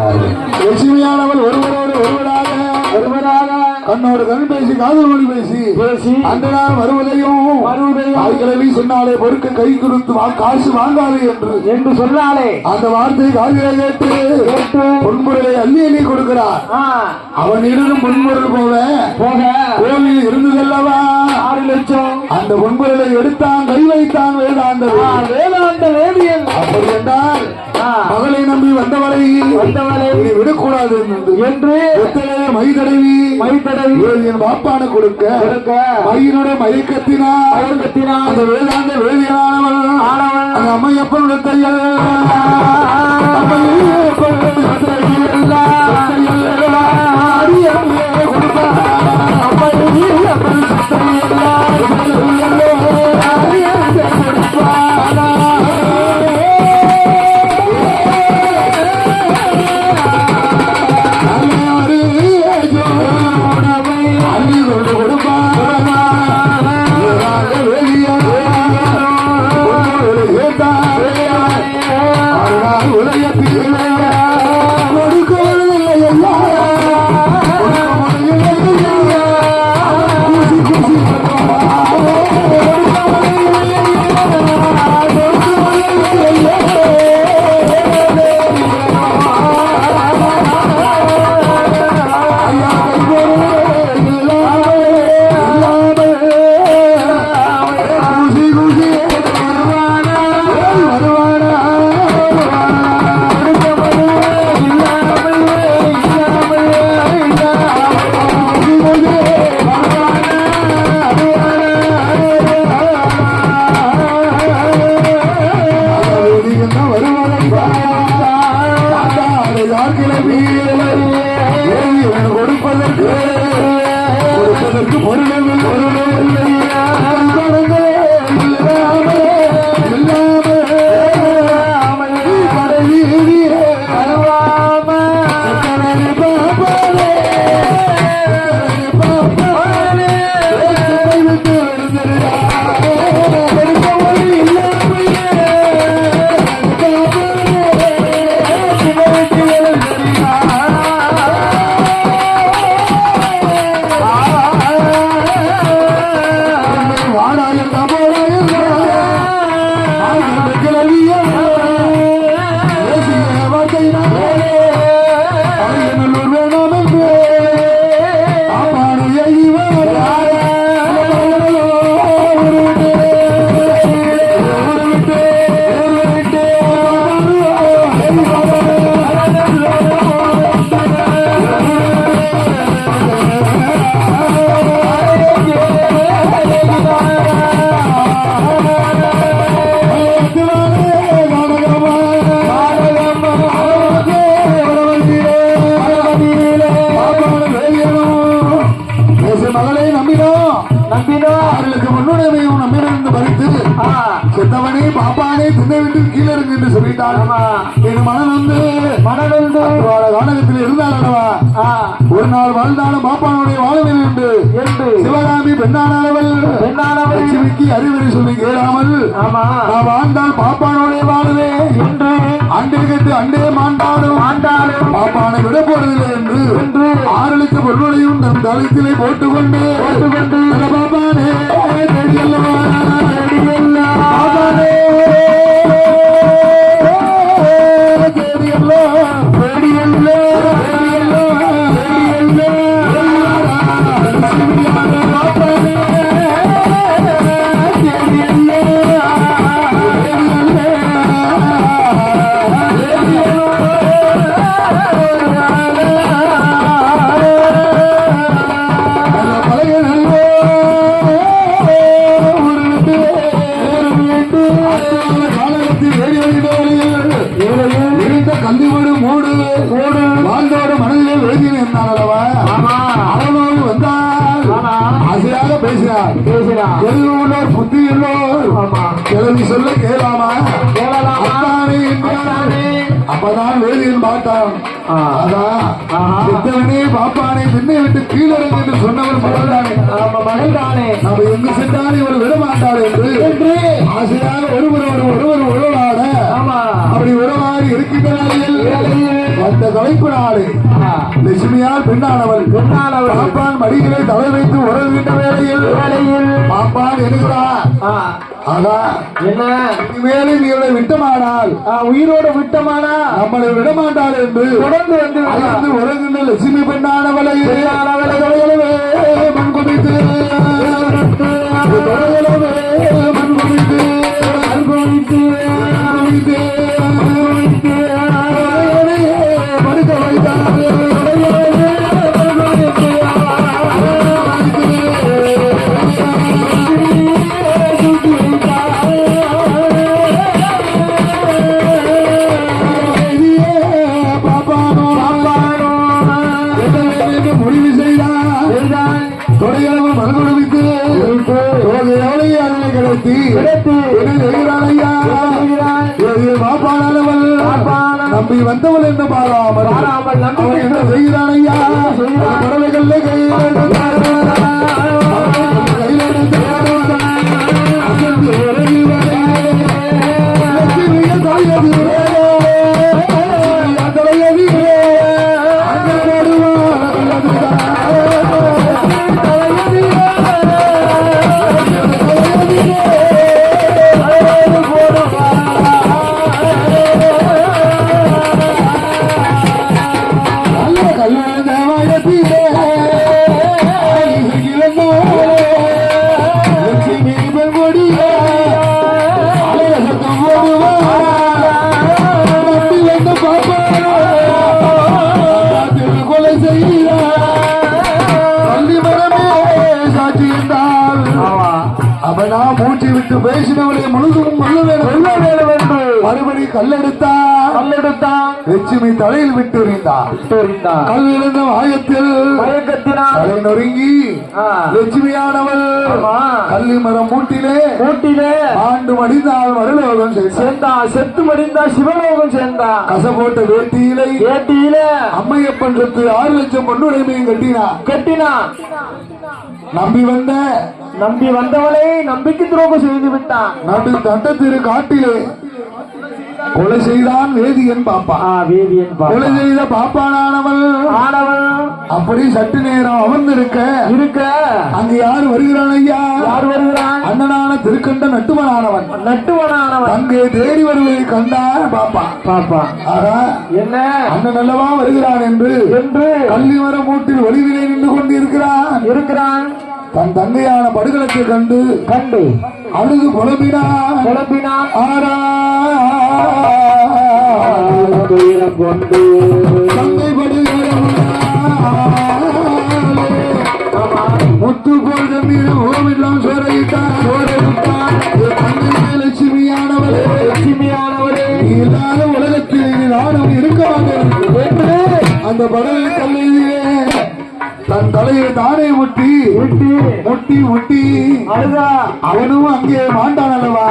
லட்சுமியானவள் ஒருவரோடு ஒருவராக ஒருவராக கண்ணோடு கண் பேசி காதல் மொழி பேசி பேசி நாள் வருவதையும் வருவதையும் தாய்கிழவி சொன்னாலே பொறுக்க கை கொடுத்து வா- காசு வாங்காது என்று. என்று சொன்னாலே. அந்த வார்த்தையை காதிலே கேட்டு கேட்டு பொன்பொருளை அள்ளி அள்ளி கொடுக்கிறார். அவன் இருந்தும் பொன்பொருள் போல போக. கோவில் இருந்ததல்லவா ஆறு லட்சம். அந்த பொன்பொருளை எடுத்தான் கை வைத்தான் வேதாந்தர். ஆ, வேதாந்த வேதியன் அப்படி என்றால் மகளை நம்பி வந்தவளை வந்தவளை விடக்கூடாது என்று ஒத்தலையை மை தடவி மை தடவி என் பாப்பான கொடுக்க கொடுக்க மையினுடைய மயக்கத்தினால் மயக்கத்தினால் அந்த வேதாந்த வேதியானவள் ஆனவன் அந்த அம்மையப்பனுடைய தையல். Oh. மகளை பாப்பானே திண்ணை விட்டு கீழே இருக்கு என்று சொல்லிட்டான். ஆமா. என் மனம் வந்து மனநொந்து வாழ கானகத்தில் இருந்தால் அல்லவா ஆ, ஒரு நாள் வாழ்ந்தாலும் பாப்பானுடைய வாழவில்லை என்று சிவகாமி பெண்ணானவள் பெண்ணானவள். லட்சுமிக்கு அறிவுரை சொல்லி கேளாமல் ஆமா. நான் வாழ்ந்தால் பாப்பானுடைய வாழுவே என்று அண்டே கட்டு அண்டே மாண்டாடும். ஆண்டாளும் பாப்பானை விட போறதில்லை என்று ஆறலுக்கு பொருளையும் தன் தளத்திலே போட்டுக்கொண்டு போட்டுக்கொண்டு. பாப்பானே அல்லவா? அல்ல பாப்பானே கந்திமடு மூடு மூடு வாழ்ந்தோடு மனதிலே எழுதினேன் அல்லவா? ஆமா. அவனோடு வந்தால் ஆசையாக பேசினார். பேசினான் எல்லோர் புத்தி எல்லோர் கிளவி சொல்ல கேளாமா? என்றானே அப்பதான் வேதியன் பார்த்தான். சித்தவனே பாப்பானை விண்ணை விட்டு கீழறங்கு என்று சொன்னவர் மகள்தானே. நம்ம மகள் தானே நாம் எங்கு சென்றாலும் இவர் விட மாட்டார் என்று. ஆசையாக ஒருவர் ஒருவர் உறவாட. ஆமா. அப்படி உறவாடி இருக்கின்ற அந்த கலைப்பு நாடு. லட்சுமியால் பெண்ணானவள். பெண்ணானவள். பாப்பான் மடிகளை தலை வைத்து உறவுகின்ற வேளையில். வேளையில். பாப்பான் என்கிறார் ஆ, அதான் என்ன? இனிமேலும் இவளை விட்டமானால் உயிரோடு விட்டமானா? நம்மளை விடமாட்டாள் என்று தொடர்ந்து வந்து. அயர்ந்து உறங்குகின்ற லட்சுமி பெண்ணானவளை பெண்ணானவளை. என்று முடிவு செய்தார் தொடையளவு அதனை கிடத்தி நம்பி வந்தவள் என்று பாராமல் நம்பி என்ன செய்கிறான் ஐயா? செய்கிறான். பறவைகள்ல சாட்சி என்றால் நான் மூச்சு விட்டு பேசினவளை முழுதும் கொல்ல வேண்டும். என்று மறுபடி கல்லெடுத்தா? கல்லெடுத்தான் லட்சுமி தலையில் விட்டு தெரிந்தான் கல் இருந்த மயக்கத்தினால்? தலை நொறுங்கி. லட்சுமியானவள். கல்லி மரம் மூட்டிலே கூட்டிலே ஆண்டு மடிந்தால் மருளோகம் செய்தார் சேர்ந்தான் செத்து மடிந்தா சிவலோகம் சேர்ந்தான் கசப்போட்ட வேட்டியிலை ஏட்டியில அம்மையப்பன் சொத்து ஆறு லட்சம் பொன்னுடைமையும் கட்டினார் கட்டினான். நம்பி வந்த நம்பி வந்தவளை நம்பிக்கை துரோகம் செய்து விட்டான் நடு காட்டிலே கொலை செய்தான் வேதியன் பாப்பா. வேதியன் கொலை செய்த பாப்பானானவள். ஆனவன் அப்படி சற்று நேரம் அமர்ந்திருக்க. இருக்க. அங்கு யார் வருகிறான் ஐயா? யார் வருகிறான்? அண்ணனான திருக்கண்ட நட்டுமனானவன் நட்டுவனானவன். அங்கே தேடி வருவதை கண்டார் பாப்பா. பாப்பா. ஆகா என்ன? அண்ணன் அல்லவா வருகிறான் என்று என்று? கல்லிமர மூட்டில் ஒளிவிலே நின்று கொண்டு இருக்கிறான். இருக்கிறான் தன் தங்கையான படுகளத்தை கண்டு கண்டு. அழுது புலம்பினான். குழம்பினான் ஆரா கொண்டு தங்கை படுகிறவனாலே. முத்து போல் தண்ணீர் ஓமெல்லாம் சோறையிட்டான் சோறையிட்டான் முட்டி முட்டி முட்டி அழுதா. அவனும் அங்கே மாண்டான் அல்லவா?